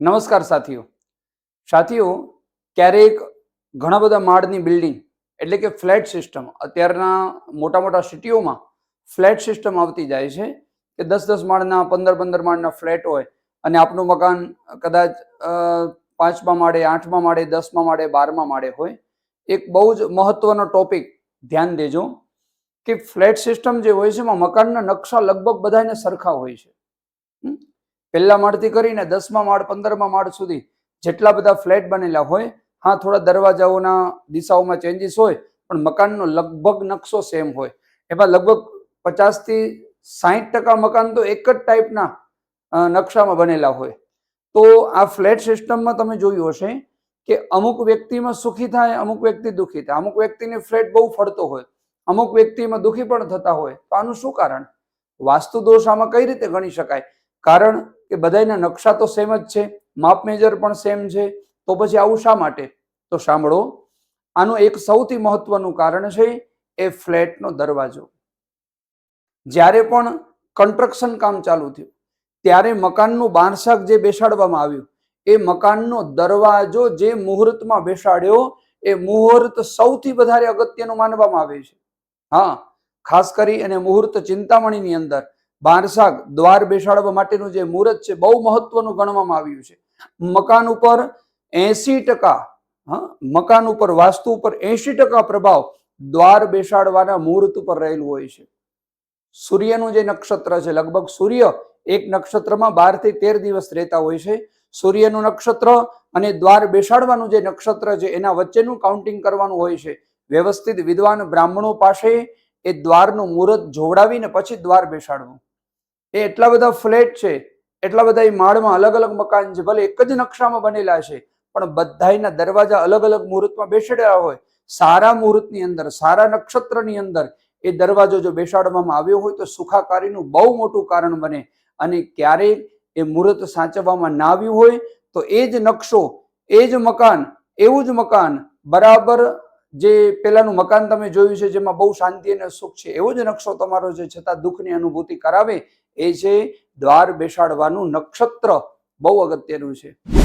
નમસ્કાર સાથીઓ. સાથીઓ, ક્યારેક ઘણા બધા માળની બિલ્ડિંગ એટલે કે ફ્લેટ સિસ્ટમ અત્યારના મોટા મોટા સિટીઓમાં ફ્લેટ સિસ્ટમ આવતી જાય છે કે દસ દસ માળના, પંદર પંદર માળના ફ્લેટ હોય અને આપનું મકાન કદાચ પાંચમા માળે, આઠમા માળે, દસમા માળે, બારમા માળે હોય. એક બહુ જ મહત્વનો ટોપિક ધ્યાન દેજો કે ફ્લેટ સિસ્ટમ જે હોય છે એમાં મકાનના નકશા લગભગ બધાને સરખા હોય છે? પહેલા માળથી કરીને દસમા માળ, પંદરમા માળ સુધી જેટલા બધા ફ્લેટ બનેલા હોય, હા, થોડા દરવાજાઓના દિશાઓમાં ચેન્જીસ હોય, પણ મકાનનો લગભગ નકશો સેમ હોય. એમાં લગભગ પચાસથી સાહીઠ ટકા મકાન તો એક જ ટાઈપના નકશામાં બનેલા હોય. તો આ ફ્લેટ સિસ્ટમમાં તમે જોયું હશે કે અમુક વ્યક્તિમાં સુખી થાય, અમુક વ્યક્તિ દુઃખી થાય. અમુક વ્યક્તિને ફ્લેટ બહુ ફરતો હોય, અમુક વ્યક્તિમાં દુઃખી પણ થતા હોય. તો આનું શું કારણ? વાસ્તુ દોષ આમાં કઈ રીતે ગણી શકાય? કારણ કે બધાના નકશા તો સેમ જ છે, માપ મેજર પણ સેમ છે, તો પછી આવું શા માટે? તો સાંભળો, આનું એક સૌથી મહત્વનું કારણ છે એ ફ્લેટનો દરવાજો. જ્યારે પણ કન્સ્ટ્રક્શન કામ ચાલુ થયું, ત્યારે મકાનનું બાંધશાક જે બેસાડવામાં આવ્યું, એ મકાનનો દરવાજો જે મુહૂર્તમાં બેસાડ્યો, એ મુહૂર્ત સૌથી વધારે અગત્યનું માનવામાં આવે છે. હા, ખાસ કરી અને મુહૂર્ત ચિંતામણીની અંદર બારસાગ દ્વાર બેસાડવા માટેનું જે મુહૂર્ત છે, બહુ મહત્વનું ગણવામાં આવ્યું છે. મકાન ઉપર એસી ટકા મકાન ઉપર, વાસ્તુ ઉપર એસી ટકા પ્રભાવ દ્વાર બેસાડવાના મુહૂર્ત ઉપર રહેલું હોય છે. સૂર્યનું જે નક્ષત્ર છે, લગભગ સૂર્ય એક નક્ષત્રમાં બારથી તેર દિવસ રહેતા હોય છે. સૂર્યનું નક્ષત્ર અને દ્વાર બેસાડવાનું જે નક્ષત્ર છે, એના વચ્ચેનું કાઉન્ટિંગ કરવાનું હોય છે. વ્યવસ્થિત વિદ્વાન બ્રાહ્મણો પાસે એ દ્વારનું મુહૂર્ત જોવડાવીને પછી દ્વાર બેસાડવું. એ એટલા બધા ફ્લેટ છે, એટલા બધા માળમાં અલગ અલગ મકાન છે, ભલે એક જ નકશામાં બનેલા છે, પણ બધાયના દરવાજા અલગ અલગ મુહૂર્તમાં બેસાડેલા હોય. સારા મુહૂર્તની અંદર, સારા નક્ષત્રની અંદર એ દરવાજો જો બેસાડવામાં આવ્યો હોય તો સુખાકારીનું બહુ મોટું કારણ બને. અને ક્યારેય એ મુહૂર્ત સાચવવામાં ના આવ્યું હોય તો એ જ નકશો, એ જ મકાન, એવું જ મકાન બરાબર જે પેલાનું મકાન તમે જોયું છે, જેમાં બહુ શાંતિ અને સુખ છે, એવો જ નકશો તમારો છે, છતાં દુઃખની અનુભૂતિ કરાવે, એ છે દ્વાર બેસાડવાનું નક્ષત્ર બહુ અગત્યનું છે.